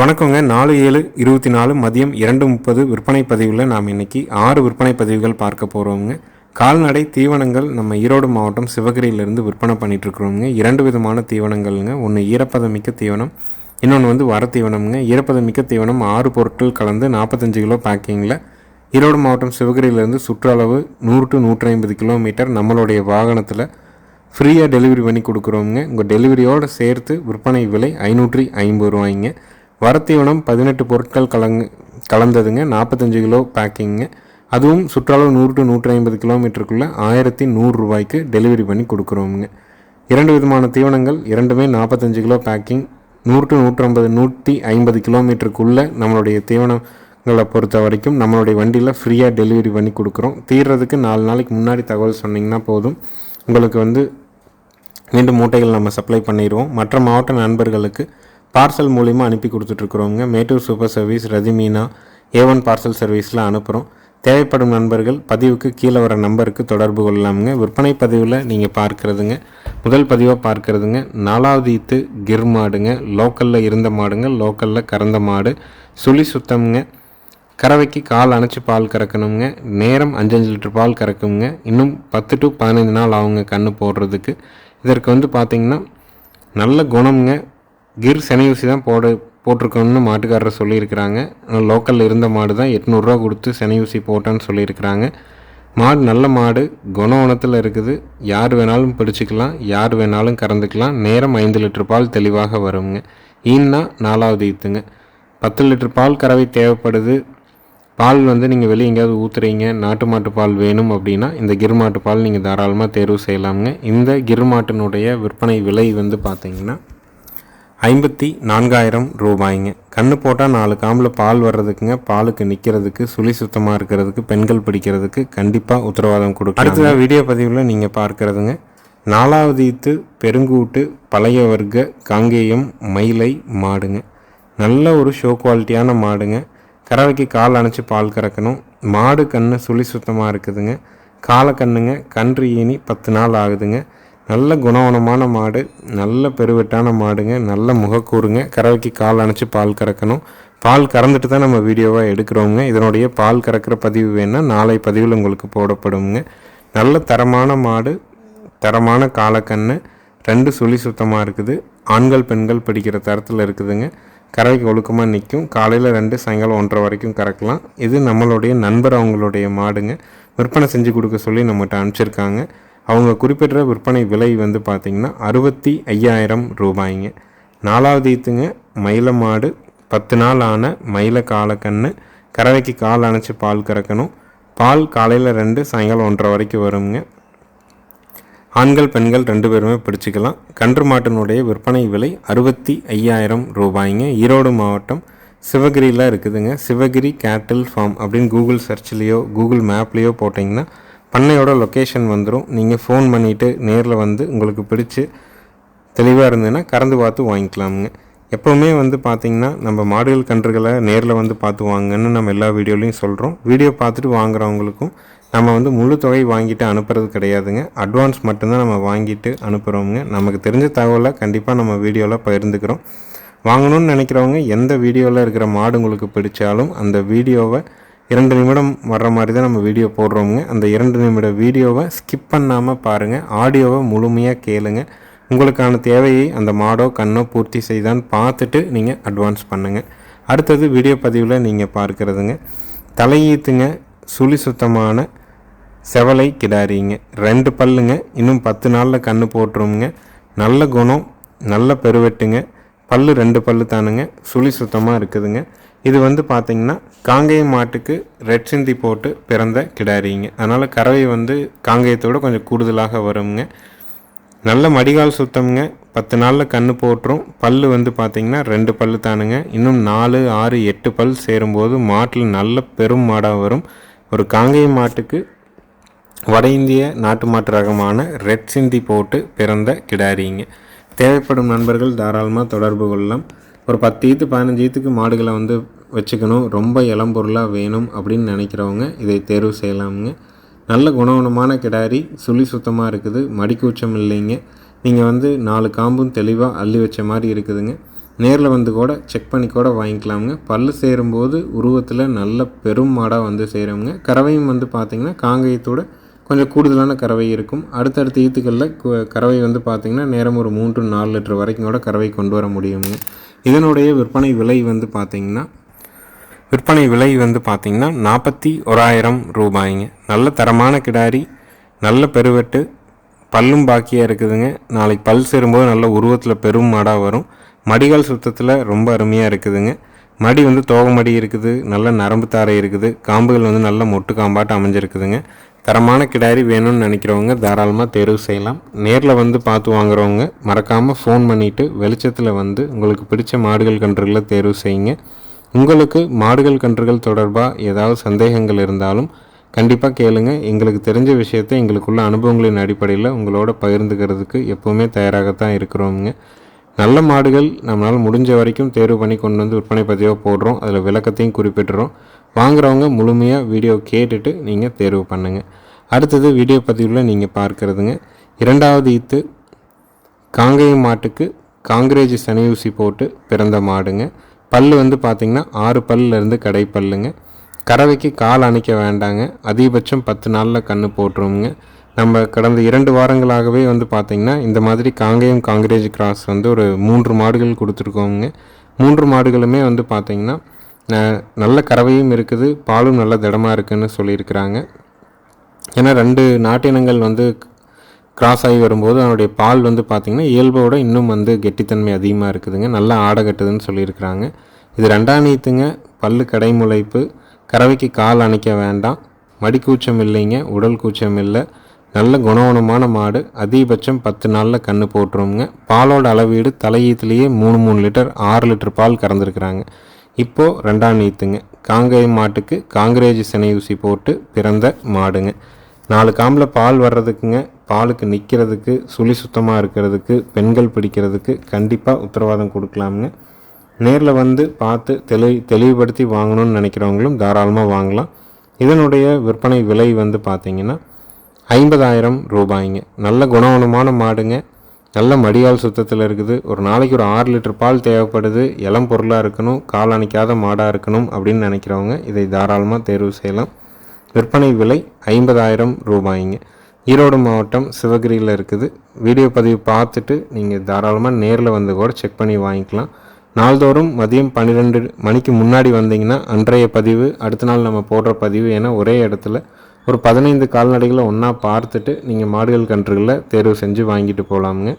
வணக்கங்க. நாலு ஏழு இருபத்தி நாலு மதியம் இரண்டு முப்பது விற்பனை பதிவில் நாம் இன்னைக்கு ஆறு விற்பனை பதிவுகள் பார்க்க போகிறோங்க கால்நடை தீவனங்கள் நம்ம ஈரோடு மாவட்டம் சிவகிரியிலேருந்து விற்பனை பண்ணிகிட்ருக்குறோங்க இரண்டு விதமான தீவனங்கள்ங்க. ஒன்று ஈரப்பதமிக்க தீவனம் இன்னொன்று வந்து வர தீவனம்ங்க. ஈரப்பதமிக்க தீவனம் ஆறு பொருட்கள் கலந்து நாற்பத்தஞ்சு கிலோ பேக்கிங்கில் ஈரோடு மாவட்டம் சிவகிரியிலேருந்து சுற்றளவு நூறு டு நூற்றி ஐம்பது கிலோமீட்டர் நம்மளுடைய வாகனத்தில் ஃப்ரீயாக டெலிவரி பண்ணி கொடுக்குறோங்க உங்கள் டெலிவரியோடு சேர்த்து விற்பனை விலை ஐநூற்றி ஐம்பது ரூபாய்ங்க. வரத்தீவனம் பதினெட்டு பொருட்கள் கலங்கு கலந்ததுங்க. நாற்பத்தஞ்சு கிலோ பேக்கிங்க அதுவும் சுற்றாலும் நூறு டு நூற்றி ஐம்பது கிலோமீட்டருக்குள்ளே ஆயிரத்தி நூறுரூவாய்க்கு டெலிவரி பண்ணி கொடுக்குறோமுங்க. இரண்டு விதமான தீவனங்கள் இரண்டுமே நாற்பத்தஞ்சு கிலோ பேக்கிங் நூறு டு நூற்றம்பது நூற்றி ஐம்பது கிலோமீட்டருக்குள்ளே நம்மளுடைய தீவனங்களை பொறுத்த வரைக்கும் நம்மளுடைய வண்டியில் ஃப்ரீயாக டெலிவரி பண்ணி கொடுக்குறோம். தீர்றதுக்கு நாலு நாளைக்கு முன்னாடி தகவல் சொன்னிங்கன்னா போதும். உங்களுக்கு வந்து மீண்டும் மூட்டைகள் நம்ம சப்ளை பண்ணிடுவோம். மற்ற மாவட்ட நண்பர்களுக்கு பார்சல் மூலிமா அனுப்பி கொடுத்துட்ருக்குறோங்க Mettur super service Rathimeena A one parcel சர்வீஸில் அனுப்புகிறோம் தேவைப்படும் நண்பர்கள் பதிவுக்கு கீழே வர நம்பருக்கு தொடர்பு கொள்ளலாமுங்க. விற்பனை பதிவில் நீங்கள் பார்க்குறதுங்க. முதல் பதிவாக பார்க்குறதுங்க. நாலாவது ஈத்து கிர் மாடுங்க. லோக்கலில் இருந்த மாடுங்க. லோக்கலில் கறந்த மாடு. சுழி சுத்தம்ங்க. கறவைக்கு கால் அணைச்சி பால் கறக்கணுங்க. நேரம் அஞ்சஞ்சு லிட்டர் பால் கறக்குங்க. இன்னும் பத்து டு பதினைஞ்சு நாள் ஆகுங்க கன்று போடுறதுக்கு. இதற்கு வந்து பார்த்திங்கன்னா நல்ல குணம்ங்க. கிர் செனையூசி தான் போட போட்டிருக்கோன்னு மாட்டுக்காரர் சொல்லியிருக்கிறாங்க. லோக்கலில் இருந்த மாடு தான் எட்நூறுரூவா கொடுத்து செனையூசி போட்டேன்னு சொல்லியிருக்கிறாங்க. மாடு நல்ல மாடு குணவனத்தில் இருக்குது. யார் வேணாலும் பிடிச்சிக்கலாம் யார் வேணாலும் கறந்துக்கலாம். நேரம் ஐந்து லிட்டர் பால் தெளிவாக வருங்க. ஈன்னா நாலாவது ஈத்துங்க. பத்து லிட்டர் பால் கறவை தேவைப்படுது. பால் வந்து நீங்கள் வெளியே எங்கேயாவது ஊற்றுறீங்க நாட்டு மாட்டு பால் வேணும் அப்படின்னா இந்த கிர் மாட்டு பால் நீங்கள் தாராளமாக தேர்வு செய்யலாமுங்க. இந்த கிர் மாட்டினுடைய விற்பனை விலை வந்து பார்த்தீங்கன்னா ஐம்பத்தி நான்காயிரம் ரூபாய்ங்க. கண்ணு போட்டால் நாலு காம்பில் பால் வர்றதுக்குங்க பாலுக்கு நிற்கிறதுக்கு சுழி சுத்தமாக இருக்கிறதுக்கு பெண்கள் பிடிக்கிறதுக்கு கண்டிப்பாக உத்தரவாதம் கொடுக்கும் அடுத்ததாக வீடியோ பதிவில் நீங்கள் பார்க்குறதுங்க. நாலாவது ஈத்து பெருங்கூட்டு பழைய வர்க்க காங்கேயம் மயிலை மாடுங்க. நல்ல ஒரு ஷோ குவாலிட்டியான மாடுங்க. கறவைக்கு கால் அணைச்சி பால் கறக்கணும். மாடு கண்ணு சுழி சுத்தமாக இருக்குதுங்க. காலை கண்ணுங்க கன்று ஈனி பத்து நாள் ஆகுதுங்க. நல்ல குணவனமான மாடு நல்ல பெருவெட்டான மாடுங்க நல்ல முகக்கூறுங்க. கறவைக்கு கால் அணைச்சி பால் கறக்கணும். பால் கறந்துட்டு தான் நம்ம வீடியோவாக எடுக்கிறோங்க இதனுடைய பால் கறக்கிற பதிவு வேணால் நாளை பதிவில் உங்களுக்கு போடப்படுங்க நல்ல தரமான மாடு தரமான காலக்கண்ணு ரெண்டு சுழி சுத்தமாக இருக்குது. ஆண்கள் பெண்கள் படிக்கிற தரத்தில் இருக்குதுங்க. கறவைக்கு ஒழுக்கமாக நிற்கும் காலையில் ரெண்டு சாயங்காலம் ஒன்றரை வரைக்கும் கறக்கலாம். இது நம்மளுடைய நண்பர் அவங்களுடைய மாடுங்க. விற்பனை செஞ்சு கொடுக்க சொல்லி நம்மகிட்ட அனுப்பிச்சிருக்காங்க. அவங்க குறிப்பிட்ட விற்பனை விலை வந்து பார்த்திங்கன்னா அறுபத்தி ஐயாயிரம் ரூபாய்ங்க. நாலாவது ஈத்துங்க மயில மாடு பத்து நாள் ஆன மயில காலக்கண்ணு கறவைக்கு கால் அணைச்சி பால் கறக்கணும். பால் காலையில் ரெண்டு சாயங்காலம் ஒன்றரை வரைக்கும் வருங்க. ஆண்கள் பெண்கள் ரெண்டு பேருமே பிடிச்சிக்கலாம். கன்று மாட்டினுடைய விற்பனை விலை அறுபத்தி ஐயாயிரம் ரூபாய்ங்க. ஈரோடு மாவட்டம் சிவகிரியில் இருக்குதுங்க. சிவகிரி கேட்டில் ஃபார்ம் அப்படின்னு கூகுள் சர்ச்லேயோ கூகுள் மேப்லேயோ போட்டிங்கன்னா பண்ணையோட லொக்கேஷன் வந்துடும் நீங்கள் ஃபோன் பண்ணிவிட்டு நேரில் வந்து உங்களுக்கு பிடிச்சி தெளிவாக இருந்ததுன்னா கறந்து பார்த்து வாங்கிக்கலாமுங்க. எப்போவுமே வந்து பார்த்திங்கன்னா நம்ம மாடுகள் கன்றுகளை நேரில் வந்து பார்த்து வாங்கன்னு நம்ம எல்லா வீடியோலையும் சொல்கிறோம் வீடியோ பார்த்துட்டு வாங்குறவங்களுக்கும் நம்ம வந்து முழு தொகை வாங்கிட்டு அனுப்புறது கிடையாதுங்க. அட்வான்ஸ் மட்டும்தான் நம்ம வாங்கிட்டு அனுப்புகிறோமுங்க நமக்கு தெரிஞ்ச தகவலை கண்டிப்பாக நம்ம வீடியோவில் பகிர்ந்துக்கிறோம். வாங்கணும்னு நினைக்கிறவங்க எந்த வீடியோவில் இருக்கிற மாடு உங்களுக்கு பிடிச்சாலும் அந்த வீடியோவை இரண்டு நிமிடம் வர்ற மாதிரி தான் நம்ம வீடியோ போடுறோமுங்க. அந்த இரண்டு நிமிட வீடியோவை ஸ்கிப் பண்ணாமல் பாருங்கள் ஆடியோவை முழுமையாக கேளுங்க. உங்களுக்கான தேவையை அந்த மாடோ கண்ணோ பூர்த்தி செய்தான்னு பார்த்துட்டு நீங்கள் அட்வான்ஸ் பண்ணுங்கள் அடுத்தது வீடியோ பதிவில் நீங்கள் பார்க்குறதுங்க. தலையீத்துங்க சுழி சுத்தமான செவலை கிடாரிங்க. ரெண்டு பல்லுங்க இன்னும் பத்து நாளில் கன்று போட்டுருவோங்க நல்ல குணம் நல்ல பெருவெட்டுங்க. பல்லு ரெண்டு பல்லு தானுங்க. சுழி சுத்தமாக இருக்குதுங்க. இது வந்து பார்த்திங்கன்னா காங்கேயம் மாட்டுக்கு ரெட் சிந்தி போட்டு பிறந்த கிடாரிங்க. அதனால் கறவை வந்து காங்கேயத்தோட கொஞ்சம் கூடுதலாக வருங்க. நல்ல மடிகால் சுத்தம்ங்க. பத்து நாளில் கன்று போட்டுரும். பல் வந்து பார்த்திங்கன்னா ரெண்டு பல் தானுங்க. இன்னும் நாலு ஆறு எட்டு பல் சேரும்போது மாட்டில் நல்ல பெரும் மாடாக வரும். ஒரு காங்கேயம் மாட்டுக்கு வட இந்திய நாட்டு மாட்டு ரகமான ரெட் சிந்தி போட்டு பிறந்த கிடாரிங்க. தேவைப்படும் நண்பர்கள் தாராளமாக தொடர்பு கொள்ளலாம். ஒரு பத்து ஈத்து பதினஞ்சு ஈத்துக்கு மாடுகளை வந்து வச்சுக்கணும். ரொம்ப இளம்பொருளாக வேணும் அப்படின்னு நினைக்கிறவங்க இதை தேர்வு செய்யலாமுங்க. நல்ல குணகுணமான கிடாரி சுழி சுத்தமாக இருக்குது மடிக்கூச்சம் இல்லைங்க. நீங்கள் வந்து நாலு காம்பும் தெளிவாக அள்ளி வச்ச மாதிரி இருக்குதுங்க. நேரில் வந்து கூட செக் பண்ணி கூட வாங்கிக்கலாமுங்க. பல் சேரும்போது உருவத்தில் நல்ல பெரும் மாடாக வந்து சேருங்க கறவையும் வந்து பார்த்திங்கன்னா காங்கேயத்தோட கொஞ்சம் கூடுதலான கறவை இருக்கும். அடுத்தடுத்த ஈத்துக்களில் கறவை வந்து பார்த்திங்கன்னா நேரம் ஒரு மூன்று நாலு லிட்டர் வரைக்கும் கூட கறவை கொண்டு வர முடியுங்க இதனுடைய விற்பனை விலை வந்து பார்த்திங்கன்னா விற்பனை விலை வந்து பார்த்திங்கன்னா நாற்பத்தி ஓராயிரம் ரூபாய்ங்க. நல்ல தரமான கிடாரி நல்ல பெருவெட்டு பல்லும் பாக்கியாக இருக்குதுங்க. நாளைக்கு பல் சேரும்போது நல்ல உருவத்தில் பெரும் மாடாக வரும். மடிகால் சுத்தத்தில் ரொம்ப அருமையாக இருக்குதுங்க. மடி வந்து தோகை மடி இருக்குது நல்ல நரம்பு தாரை இருக்குது காம்புகள் வந்து நல்ல மொட்டு காம்பாட்டு அமைஞ்சிருக்குதுங்க. தரமான கிடாரி வேணும்னு நினைக்கிறவங்க தாராளமாக தேர்வு செய்யலாம். நேரில் வந்து பார்த்து வாங்குறவங்க மறக்காமல் ஃபோன் பண்ணிவிட்டு வெளிச்சத்தில் வந்து உங்களுக்கு பிடிச்ச மாடுகள் கன்றுகளை தேர்வு செய்யுங்க. உங்களுக்கு மாடுகள் கன்றுகள் தொடர்பாக ஏதாவது சந்தேகங்கள் இருந்தாலும் கண்டிப்பாக கேளுங்க. எங்களுக்கு தெரிஞ்ச விஷயத்தை எங்களுக்குள்ள அனுபவங்களின் அடிப்படையில் உங்களோட பகிர்ந்துக்கிறதுக்கு எப்போவுமே தயாராகத்தான் இருக்கிறோமுங்க. நல்ல மாடுகள் நம்மளால் முடிஞ்ச வரைக்கும் தேர்வு பண்ணி கொண்டு வந்து விற்பனை பதிவாக போடுறோம். அதில் விளக்கத்தையும் குறிப்பிட்டுறோம். வாங்குறவங்க முழுமையாக வீடியோ கேட்டுட்டு நீங்கள் தேர்வு பண்ணுங்கள் அடுத்தது வீடியோ பதிவில் நீங்கள் பார்க்குறதுங்க. இரண்டாவது ஈத்து காங்கேய மாட்டுக்கு காங்கிரேஜ் சனியூசி ஊசி போட்டு பிறந்த மாடுங்க. பல்லு வந்து பார்த்திங்கன்னா ஆறு பல்லிருந்து கடைப்பல்லுங்க. கடை பல்லுங்க கறவைக்கு கால் அணைக்க வேண்டாங்க. அதிகபட்சம் பத்து நாளில் கன்று போட்டுருவோங்க நம்ம கடந்த இரண்டு வாரங்களாகவே வந்து பார்த்திங்கன்னா இந்த மாதிரி காங்கேயம் காங்கிரேஜ் கிராஸ் வந்து ஒரு மூன்று மாடுகள் கொடுத்துருக்கோங்க மூன்று மாடுகளுமே வந்து பார்த்திங்கன்னா நல்ல கறவையும் இருக்குது பாலும் நல்ல திடமாக இருக்குன்னு சொல்லியிருக்கிறாங்க. ஏன்னா ரெண்டு நாட்டினங்கள் வந்து கிராஸ் ஆகி வரும்போது அதனுடைய பால் வந்து பார்த்திங்கன்னா இயல்போட இன்னும் வந்து கெட்டித்தன்மை அதிகமாக இருக்குதுங்க. நல்லா ஆடை கட்டுதுன்னு சொல்லியிருக்கிறாங்க. இது ரெண்டாம் நீத்துங்க பல்லு கடைமுளைப்பு. கறவைக்கு கால் அணைக்க வேண்டாம். மடிக்கூச்சம் இல்லைங்க. உடல் கூச்சம் இல்லை. நல்ல குணவனமான மாடு. அதிகபட்சம் பத்து நாளில் கன்று போட்டுருவோங்க பாலோட அளவீடு தலையீத்துலேயே மூணு மூணு லிட்டர் ஆறு லிட்டர் பால் கறந்துருக்குறாங்க. இப்போது ரெண்டாம் நீத்துங்க. காங்கேயம் மாட்டுக்கு காங்கிரேஜ் சினை ஊசி போட்டு பிறந்த மாடுங்க. நாலு காம்பில் பால் வர்றதுக்குங்க. பாலுக்கு நிற்கிறதுக்கு சுழி சுத்தமாக இருக்கிறதுக்கு பெண்கள் பிடிக்கிறதுக்கு கண்டிப்பாக உத்தரவாதம் கொடுக்கலாமுங்க. நேரில் வந்து பார்த்து தெளி தெளிவுபடுத்தி வாங்கணும்னு நினைக்கிறவங்களும் தாராளமாக வாங்கலாம். இதனுடைய விற்பனை விலை வந்து பார்த்திங்கன்னா ஐம்பதாயிரம் ரூபாய்ங்க. நல்ல குணவனமான மாடுங்க. நல்ல மடியால் சுத்தத்தில் இருக்குது. ஒரு நாளைக்கு ஒரு ஆறு லிட்டர் பால் தேவைப்படுது. இளம் பொருளாக இருக்கணும். கால் அணைக்காத மாடாக இருக்கணும் அப்படின்னு நினைக்கிறவங்க இதை தாராளமாக தேர்வு செய்யலாம். விற்பனை விலை ஐம்பதாயிரம் ரூபாய்ங்க. ஈரோடு மாவட்டம் சிவகிரியில் இருக்குது. வீடியோ பதிவு பார்த்துட்டு நீங்கள் தாராளமாக நேரில் வந்து கூட செக் பண்ணி வாங்கிக்கலாம். நாள்தோறும் மதியம் பன்னிரெண்டு மணிக்கு முன்னாடி வந்தீங்கன்னா அன்றைய பதிவு அடுத்த நாள் நம்ம போடுற பதிவு என ஒரே இடத்துல ஒரு பதினைந்து கால்நடைகளை ஒன்றா பார்த்துட்டு நீங்கள் மாடுகள் கன்றுகளில் தேர்வு செஞ்சு வாங்கிட்டு போகலாமுங்க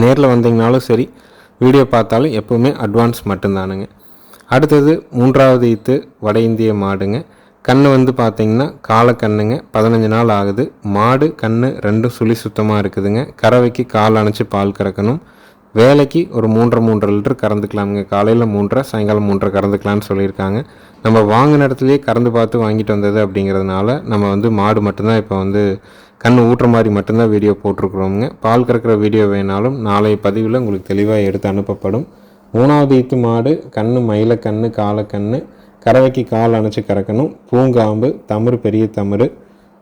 நேரில் வந்தீங்கனாலும் சரி வீடியோ பார்த்தாலும் எப்போவுமே அட்வான்ஸ் மட்டும்தானுங்க. அடுத்தது மூன்றாவது ஈத்து வட இந்திய மாடுங்க. கண்ணு வந்து பார்த்தீங்கன்னா காலக்கண்ணுங்க பதினஞ்சு நாள் ஆகுது. மாடு கண்ணு ரெண்டும் சுழி சுத்தமாக இருக்குதுங்க. கறவைக்கு கால் அணைச்சி பால் கறக்கணும். வேலைக்கு ஒரு மூன்றரை மூன்றரை லிட்டர் கறந்துக்கலாமுங்க காலையில் மூன்றரை சாயங்காலம் மூன்றரை கறந்துக்கலான்னு சொல்லியிருக்காங்க. நம்ம வாங்கின இடத்துலையே கறந்து பார்த்து வாங்கிட்டு வந்தது அப்படிங்கிறதுனால நம்ம வந்து மாடு மட்டும்தான் இப்போ வந்து கண் ஊட்டுற மாதிரி மட்டும்தான் வீடியோ போட்டிருக்கிறோமுங்க. பால் கறக்கிற வீடியோ வேணாலும் நாளை பதிவில் உங்களுக்கு தெளிவாக எடுத்து அனுப்பப்படும். மூணாவது ஈத்து மாடு கண் மயில கண் காலக்கண்ணு கறவைக்கு கால் அணைச்சி கறக்கணும். பூங்காம்பு தமிழ் பெரிய தமிழ்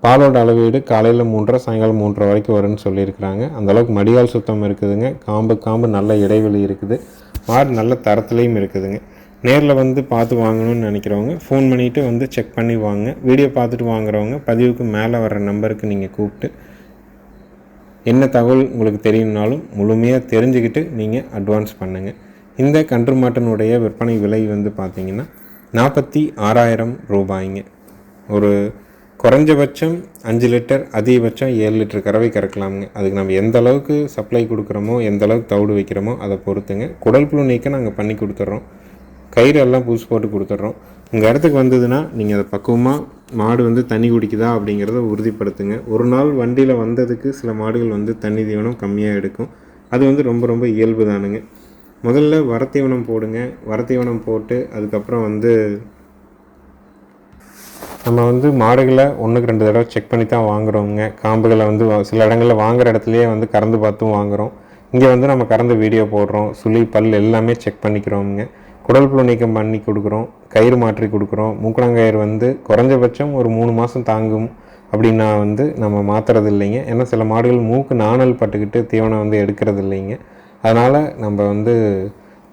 பாலோட அளவீடு காலையில் மூன்றரை சாயங்காலம் மூன்றரை வரைக்கும் வரும்னு சொல்லியிருக்கிறாங்க. அந்தளவுக்கு மடியால் சுத்தம் இருக்குதுங்க. காம்பு காம்பு நல்ல இடைவெளி இருக்குது. மாடு நல்ல தரத்துலேயும் இருக்குதுங்க. நேரில் வந்து பார்த்து வாங்கணும்னு நினைக்கிறவங்க ஃபோன் பண்ணிவிட்டு வந்து செக் பண்ணி வாங்க. வீடியோ பார்த்துட்டு வாங்குறவங்க பதிவுக்கு மேலே வர்ற நம்பருக்கு நீங்கள் கூப்பிட்டு என்ன தகவல் உங்களுக்கு தெரியும்னாலும் முழுமையாக தெரிஞ்சுக்கிட்டு நீங்கள் அட்வான்ஸ் பண்ணுங்கள் இந்த கன்று மாட்டனுடைய விற்பனை விலை வந்து பார்த்திங்கன்னா நாற்பத்தி ஆறாயிரம் ரூபாய்ங்க. ஒரு குறைஞ்சபட்சம் அஞ்சு லிட்டர் அதிகபட்சம் ஏழு லிட்டர் கறவை கறக்கலாமுங்க. அதுக்கு நம்ம எந்த அளவுக்கு சப்ளை கொடுக்குறோமோ எந்த அளவுக்கு தவிடு வைக்கிறோமோ அதை பொறுத்துங்க. குடல் புழு நீக்க நாங்கள் பண்ணி கொடுத்துட்றோம் கயிறு எல்லாம் புதுசு போட்டு கொடுத்துட்றோம் உங்கள் இடத்துக்கு வந்ததுன்னா நீங்கள் அதை பக்குவமாக மாடு வந்து தண்ணி குடிக்குதா அப்படிங்கிறத உறுதிப்படுத்துங்க. ஒரு நாள் வண்டியில் வந்ததுக்கு சில மாடுகள் வந்து தண்ணி தீவனம் கம்மியாக எடுக்கும். அது வந்து ரொம்ப ரொம்ப இயல்பு தானுங்க. முதல்ல வரத்தீவனம் போடுங்க. வரத்தீவனம் போட்டு அதுக்கப்புறம் வந்து நம்ம வந்து மாடுகளை ஒன்றுக்கு ரெண்டு தடவை செக் பண்ணி தான் வாங்குறோங்க காம்புகளை வந்து சில இடங்களில் வாங்குற இடத்துலையே வந்து கறந்து பார்த்தும் வாங்குறோம். இங்கே வந்து நம்ம கறந்து வீடியோ போடுறோம். சுழி பல் எல்லாமே செக் பண்ணிக்கிறோமுங்க. குடல் புழு நீக்கம் பண்ணி கொடுக்குறோம். கயிறு மாற்றி கொடுக்குறோம். மூக்கணங்கயிறு வந்து குறைஞ்சபட்சம் ஒரு மூணு மாதம் தாங்கும் அப்படின்னா வந்து நம்ம மாற்றுறது இல்லைங்க ஏன்னா சில மாடுகள் மூக்கு நாணல் பட்டுக்கிட்டு தீவனம் வந்து எடுக்கிறது இல்லைங்க அதனால் நம்ம வந்து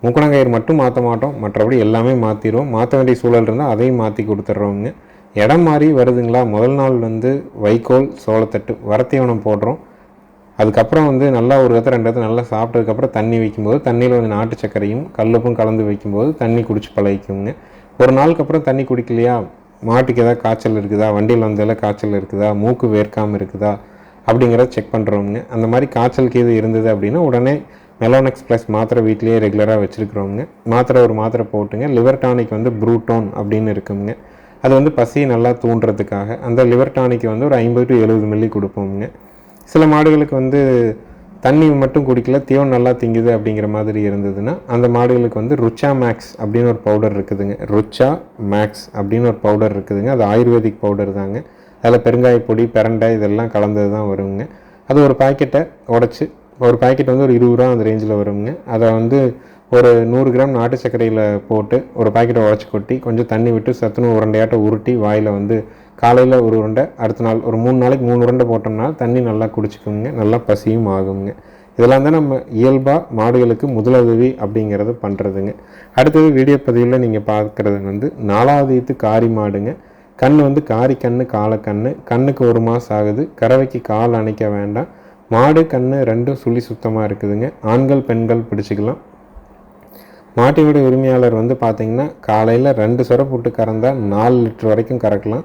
மூக்கணங்கயிறு மட்டும் மாற்ற மாட்டோம். மற்றபடி எல்லாமே மாற்றிடுவோம் மாற்ற வேண்டிய சூழல் இருந்தால் அதையும் மாற்றி கொடுத்துட்றோங்க இடம் மாறி வருதுங்களா? முதல் நாள் வந்து வைக்கோல் சோளத்தட்டு வரத்தீவனம் போடுறோம். அதுக்கப்புறம் வந்து நல்லா ஒரு இடத்துல ரெண்டு இடத்துல நல்லா சாப்பிட்டதுக்கப்புறம் தண்ணி வைக்கும்போது தண்ணியில் வந்து நாட்டு சர்க்கரையும் கல்லுப்பும் கலந்து வைக்கும்போது தண்ணி குடிச்சு பழகிக்குங்க ஒரு நாளுக்கு அப்புறம் தண்ணி குடிக்கலையா? மாட்டுக்கு ஏதாவது காய்ச்சல் இருக்குதா? வண்டியில் வந்ததில் காய்ச்சல் இருக்குதா? மூக்கு வேர்க்காமல் இருக்குதா? அப்படிங்கிறத செக் பண்ணுறோங்க அந்த மாதிரி காய்ச்சலுக்கு இது இருந்தது அப்படின்னா உடனே மெலோனெக்ஸ் ப்ளஸ் மாத்திரை வீட்லேயே ரெகுலராக வச்சுருக்குறோங்க மாத்திரை ஒரு மாத்திரை போட்டுங்க. லிவர் டானிக் வந்து ப்ரூட்டோன் அப்படின்னு இருக்குங்க. அது வந்து பசியை நல்லா தூண்டுறதுக்காக. அந்த லிவர் டானிக் வந்து ஒரு ஐம்பது டு எழுபது மில்லி கொடுப்போங்க சில மாடுகளுக்கு வந்து தண்ணி மட்டும் குடிக்கல தீவனம் நல்லா திங்குது அப்படிங்கிற மாதிரி இருந்ததுன்னா அந்த மாடுகளுக்கு வந்து ருச்சா மேக்ஸ் அப்படின்னு ஒரு பவுடர் இருக்குதுங்க. ருச்சா மேக்ஸ் அப்படின்னு ஒரு பவுடர் இருக்குதுங்க. அது ஆயுர்வேதிக் பவுடர் தாங்க. அதில் பெருங்காய பொடி இதெல்லாம் கலந்தது தான் வருங்க. அது ஒரு பாக்கெட்டை உடச்சி ஒரு பாக்கெட் வந்து ஒரு இருபது ரூபா அந்த ரேஞ்சில் வருங்க. அதை வந்து ஒரு நூறு கிராம் நாட்டு சர்க்கரையில் போட்டு ஒரு பாக்கெட்டை உடச்சி கொட்டி கொஞ்சம் தண்ணி விட்டு சத்துணவு உருண்டையாட்ட உருட்டி வாயில் வந்து காலையில் ஒரு உருண்டை அடுத்த நாள் ஒரு மூணு நாளைக்கு மூணு உருண்டை போட்டோம்னா தண்ணி நல்லா குடிச்சிக்குங்க நல்லா பசியும் ஆகுங்க. இதெல்லாம் தான் நம்ம இயல்பாக மாடுகளுக்கு முதலுதவி அப்படிங்கிறத பண்ணுறதுங்க அடுத்தது வீடியோ பதிவில் நீங்கள் பார்க்குறது வந்து நாலாவது ஈத்து காரி மாடுங்க. கண் வந்து காரி கண் கால கண்ணு. கண்ணுக்கு ஒரு மாதம் ஆகுது. கறவைக்கு கால் அணைக்க வேண்டாம். மாடு கண் ரெண்டும் சுழி சுத்தமாக இருக்குதுங்க. ஆண்கள் பெண்கள் பிடிச்சிக்கலாம். மாட்டினுடைய உரிமையாளர் வந்து பார்த்திங்கன்னா காலையில் ரெண்டு சுரப்பு விட்டு கறந்தால் நாலு லிட்டர் வரைக்கும் கறக்கலாம்.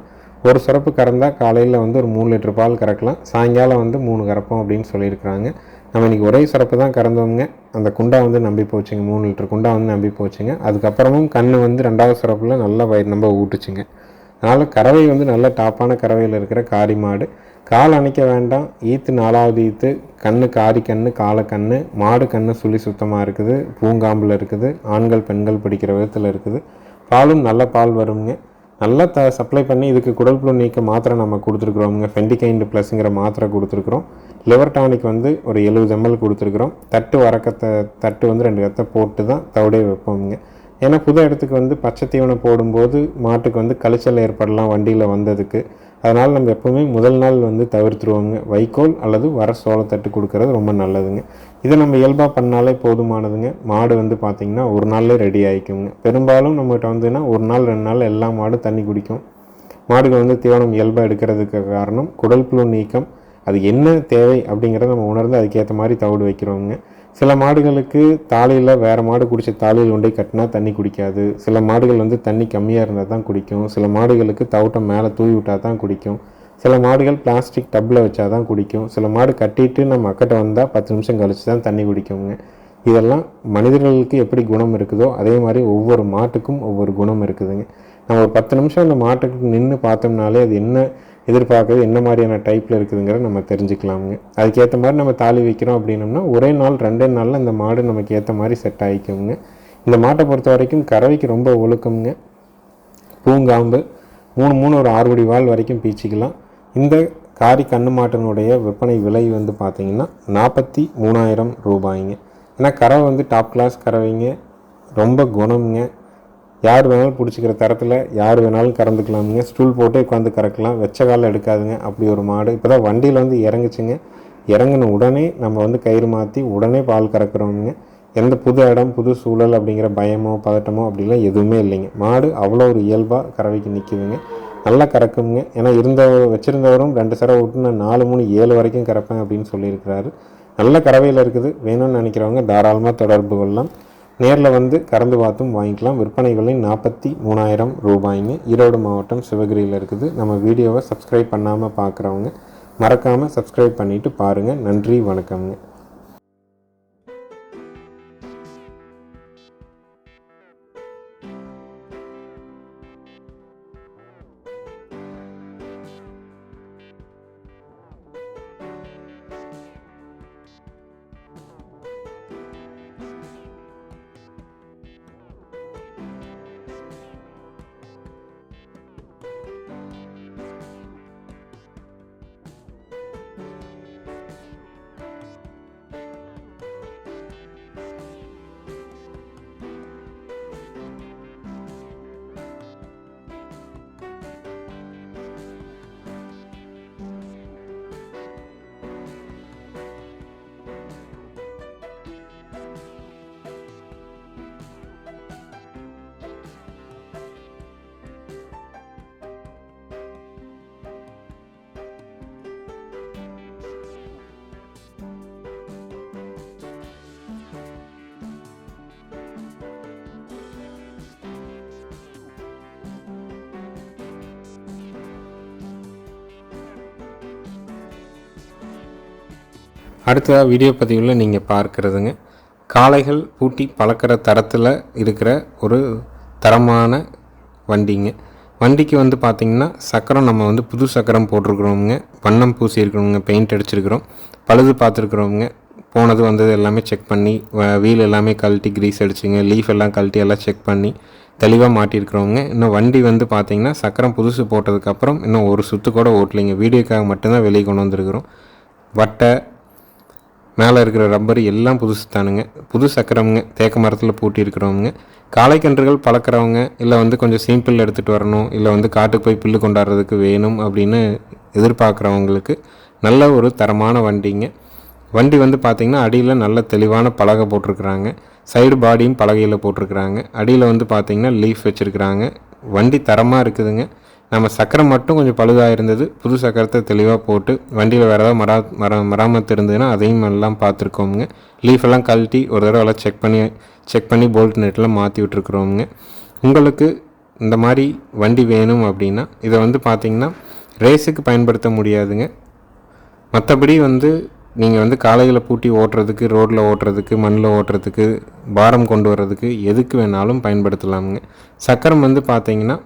ஒரு சுரப்பு கறந்தால் காலையில் வந்து ஒரு மூணு லிட்டர் பால் கறக்கலாம். சாயங்காலம் வந்து மூணு கறப்போம் அப்படின்னு சொல்லியிருக்கிறாங்க. நம்ம இன்றைக்கி ஒரே சுரப்பு தான் கறந்தவங்க அந்த குண்டா வந்து நம்பி போச்சுங்க. மூணு லிட்டர் குண்டா வந்து நம்பி போச்சுங்க. அதுக்கப்புறமும் கண் வந்து ரெண்டாவது சுரப்பில் நல்லா வயிறு நம்ம ஊட்டுச்சுங்க. அதனால் கறவை வந்து நல்ல டாப்பான கறவையில் இருக்கிற காரி மாடு. கால் அணைக்க வேண்டாம். ஈத்து நாலாவது ஈத்து. கண்ணு காரி கண்ணு கால கண்ணு மாடு கண்ணு சுழி சுத்தமாக இருக்குது. பூங்காம்பில் இருக்குது. ஆண்கள் பெண்கள் பிடிக்கிற விதத்தில் இருக்குது. பாலும் நல்ல பால் வருங்க நல்லா த சப்ளை பண்ணி இதுக்கு குடல் புழு நீக்க மாத்திரை நம்ம கொடுத்துருக்குறோமுங்க. ஃபெண்டிகைண்டு ப்ளஸ்ங்கிற மாத்திரை கொடுத்துருக்குறோம். லிவர் டானிக் வந்து ஒரு எழுபது எம்எல் கொடுத்துருக்குறோம். தட்டு வரக்கத்தை தட்டு வந்து ரெண்டு கத்தை போட்டு தான் தவிடே வைப்போமுங்க. ஏன்னா புது இடத்துக்கு வந்து பச்சை தீவனம் போடும்போது மாட்டுக்கு வந்து கழிச்சல் ஏற்படலாம் வண்டியில் வந்ததுக்கு. அதனால் நம்ம எப்போவுமே முதல் நாள் வந்து தவிர்த்துருவோங்க. வைக்கோல் அல்லது வர சோளத்தட்டு கொடுக்கறது ரொம்ப நல்லதுங்க. இதை நம்ம இயல்பாக பண்ணாலே போதுமானதுங்க. மாடு வந்து பார்த்திங்கன்னா ஒரு நாள்லேயே ரெடி ஆகிக்குங்க பெரும்பாலும் நம்மகிட்ட வந்துன்னா ஒரு நாள் ரெண்டு நாள் எல்லா மாடும் தண்ணி குடிக்கும். மாடுகள் வந்து தீவனம் இயல்பாக எடுக்கிறதுக்கு காரணம் குடல் புழு நீக்கம். அது என்ன தேவை அப்படிங்கிறத நம்ம உணர்ந்து அதுக்கேற்ற மாதிரி தவிடு வைக்கிறோங்க. சில மாடுகளுக்கு தாலையில் வேறு மாடு குடித்த தாலியில் கொண்டே கட்டினா தண்ணி குடிக்காது. சில மாடுகள் வந்து தண்ணி கம்மியாக இருந்தால் தான் குடிக்கும். சில மாடுகளுக்கு தவிட்டம் மேலே தூவி விட்டால் தான் குடிக்கும். சில மாடுகள் பிளாஸ்டிக் டப்பில் வச்சா தான் குடிக்கும். சில மாடு கட்டிட்டு நம்ம அக்கட்ட வந்தால் பத்து நிமிஷம் கழித்து தான் தண்ணி குடிக்குங்க. இதெல்லாம் மனிதர்களுக்கு எப்படி குணம் இருக்குதோ அதே மாதிரி ஒவ்வொரு மாட்டுக்கும் ஒவ்வொரு குணம் இருக்குதுங்க. நம்ம ஒரு பத்து நிமிஷம் அந்த மாட்டுக்கு நின்று பார்த்தோம்னாலே அது என்ன எதிர்பார்க்குறது என்ன மாதிரியான டைப்பில் இருக்குதுங்கிறத நம்ம தெரிஞ்சுக்கலாமுங்க. அதுக்கேற்ற மாதிரி நம்ம தாலி வைக்கிறோம் அப்படின்னம்னா ஒரே நாள் ரெண்டே நாளில் இந்த மாடு நமக்கு ஏற்ற மாதிரி செட் ஆகிக்குங்க இந்த மாட்டை பொறுத்த வரைக்கும் கறவைக்கு ரொம்ப ஒழுக்கம்ங்க. பூங்காம்பு மூணு மூணு ஒரு ஆறுபடி வால் வரைக்கும் பீச்சிக்கலாம். இந்த காரி கண்ணு மாட்டினுடைய விற்பனை விலை வந்து பார்த்திங்கன்னா நாற்பத்தி மூணாயிரம் ரூபாய்ங்க. ஏன்னா கறவை வந்து டாப் கிளாஸ் கறவைங்க. ரொம்ப குணம்ங்க. யார் வேணாலும் பிடிச்சிக்கிற தரத்தில் யார் வேணாலும் கறந்துக்கலாமுங்க. ஸ்டூல் போட்டு உட்காந்து கறக்கலாம். வெச்ச காலில் எடுக்காதுங்க. அப்படி ஒரு மாடு. இப்போ தான் வண்டியில் வந்து இறங்குச்சுங்க. இறங்கின உடனே நம்ம வந்து கயிறு மாற்றி உடனே பால் கறக்குறோமுங்க. எந்த புது இடம் புது சூழல் அப்படிங்கிற பயமோ பதட்டமோ அப்படிலாம் எதுவுமே இல்லைங்க. மாடு அவ்வளோ ஒரு இயல்பாக கறவைக்கு நிற்குதுங்க நல்லா கறக்குங்க. ஏன்னா இருந்த வச்சுருந்தவரும் ரெண்டு சரை விட்டு நான் நாலு மூணு ஏழு வரைக்கும் கறப்பேன் அப்படின்னு சொல்லியிருக்கிறாரு. நல்ல கறவையில் இருக்குது. வேணும்னு நினைக்கிறவங்க தாராளமாக தொடர்பு கொள்ளலாம். நேரில் வந்து கறந்து பார்த்தும் வாங்கிக்கலாம். விற்பனை விலை நாற்பத்தி மூணாயிரம் ரூபாய்ங்க ஈரோடு மாவட்டம் சிவகிரியில் இருக்குது. நம்ம வீடியோவை சப்ஸ்கிரைப் பண்ணாமல் பார்க்குறவங்க மறக்காமல் சப்ஸ்கிரைப் பண்ணிவிட்டு பாருங்கள் நன்றி வணக்கம்ங்க. அடுத்ததாக வீடியோ பதிவில் நீங்கள் பார்க்குறதுங்க. காளைகள் பூட்டி பழக்கிற தரத்தில் இருக்கிற ஒரு தரமான வண்டிங்க. வண்டிக்கு வந்து பார்த்திங்கன்னா சக்கரம் நம்ம வந்து புது சக்கரம் போட்டிருக்கிறோமுங்க. வண்ணம் பூசி பெயிண்ட் அடிச்சிருக்கிறோம். பழுது பார்த்துருக்குறோமுங்க. போனது வந்தது எல்லாமே செக் பண்ணி வீல் எல்லாமே கழட்டி கிரீஸ் அடிச்சுங்க லீஃப் எல்லாம் கழட்டி எல்லாம் செக் பண்ணி தெளிவாக மாட்டியிருக்கிறவங்க இன்னும் வண்டி வந்து பார்த்திங்கன்னா சக்கரம் புதுசு போட்டதுக்கப்புறம் இன்னும் ஒரு சுற்று கூட ஓட்டலைங்க. வீடியோக்காக மட்டும்தான் வெளியே கொண்டு வந்திருக்கிறோம். வட்டை மேலே இருக்கிற ரப்பர் எல்லாம் புதுசு தானுங்க புது சக்கரவங்க தேக்க மரத்தில் பூட்டி இருக்கிறவங்க காளைக்கன்றுகள் பழக்கிறவங்க இல்லை வந்து கொஞ்சம் சிம்பிள் எடுத்துகிட்டு வரணும் இல்லை வந்து காட்டுக்கு போய் புல்லு கொண்டாடுறதுக்கு வேணும் அப்படின்னு எதிர்பார்க்குறவங்களுக்கு நல்ல ஒரு தரமான வண்டிங்க. வண்டி வந்து பார்த்திங்கன்னா அடியில் நல்ல தெளிவான பலகை போட்டிருக்கிறாங்க. சைடு பாடியும் பலகையில் போட்டிருக்கிறாங்க. அடியில் வந்து பார்த்திங்கன்னா லீஃப் வச்சுருக்கிறாங்க. வண்டி தரமாக இருக்குதுங்க. நம்ம சக்கரம் மட்டும் கொஞ்சம் பழுதாக இருந்தது. புது சக்கரத்தை தெளிவாக போட்டு வண்டியில் வேறு ஏதாவது மரா மர மராமத்து இருந்ததுன்னா அதையும் எல்லாம் பார்த்துருக்கோமுங்க. லீஃப் எல்லாம் கழட்டி ஒரு தடவை எல்லாம் செக் பண்ணி செக் பண்ணி போல்ட் நெட்டில் மாற்றி விட்டுருக்குறோமுங்க. உங்களுக்கு இந்த மாதிரி வண்டி வேணும் அப்படின்னா இதை வந்து பார்த்திங்கன்னா ரேஸுக்கு பயன்படுத்த முடியாதுங்க. மற்றபடி வந்து நீங்கள் வந்து காலையில் பூட்டி ஓட்டுறதுக்கு ரோட்டில் ஓட்டுறதுக்கு மண்ணில் ஓட்டுறதுக்கு பாரம் கொண்டு வர்றதுக்கு எதுக்கு வேணாலும் பயன்படுத்தலாமுங்க. சக்கரம் வந்து பார்த்தீங்கன்னா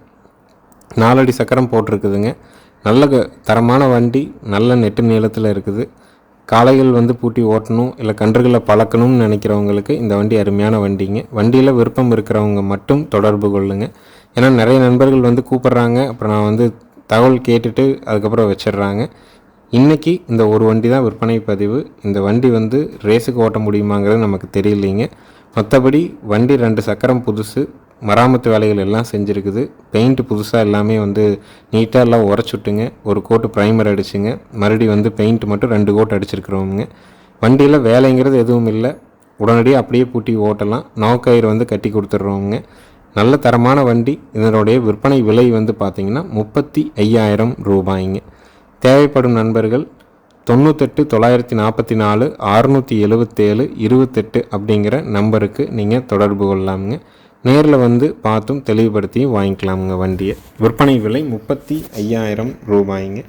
நாலடி சக்கரம் போட்டிருக்குதுங்க. நல்ல க- தரமான வண்டி நல்ல நெட்டு நீளத்தில் இருக்குது. காளைகள் வந்து பூட்டி ஓட்டணும் இல்லை கன்றுகளை பழக்கணும்னு நினைக்கிறவங்களுக்கு இந்த வண்டி அருமையான வண்டிங்க. வண்டியில் விருப்பம் இருக்கிறவங்க மட்டும் தொடர்பு கொள்ளுங்க. ஏன்னா நிறைய நண்பர்கள் வந்து கூப்பிட்றாங்க அப்புறம் நான் வந்து தகவல் கேட்டுட்டு அதுக்கப்புறம் வச்சிடுறாங்க. இன்றைக்கி இந்த ஒரு வண்டி தான் விற்பனை பதிவு. இந்த வண்டி வந்து ரேஸுக்கு ஓட்ட முடியுமாங்கிறது நமக்கு தெரியலைங்க. மற்றபடி வண்டி ரெண்டு சக்கரம் புதுசு மராமத்து வேலைகள் எல்லாம் செஞ்சுருக்குது. பெயிண்ட் புதுசாக எல்லாமே வந்து நீட்டாக எல்லாம் உரைச்சுட்டுங்க ஒரு கோட்டு ப்ரைமர் அடிச்சுங்க. மறுபடி வந்து பெயிண்ட் மட்டும் ரெண்டு கோட் அடிச்சிருக்கிறோமுங்க வண்டியில் வேலைங்கிறது எதுவும் இல்லை. உடனடியாக அப்படியே பூட்டி ஓட்டலாம். நோக்கயிறு வந்து கட்டி கொடுத்துட்றோமுங்க நல்ல தரமான வண்டி. இதனுடைய விற்பனை விலை வந்து பார்த்திங்கன்னா முப்பத்தி ஐயாயிரம் ரூபாய்ங்க. தேவைப்படும் நண்பர்கள் தொண்ணூத்தெட்டு தொள்ளாயிரத்தி நாற்பத்தி நாலு அறுநூற்றி எழுபத்தேழு இருபத்தெட்டு அப்படிங்கிற நம்பருக்கு நீங்கள் தொடர்பு கொள்ளலாமுங்க. நேரில் வந்து பார்த்தும் தெளிவுபடுத்தியும் வாங்கிக்கலாமுங்க வண்டியை. விற்பனை விலை முப்பத்தி ஐயாயிரம் ரூபாய்ங்க.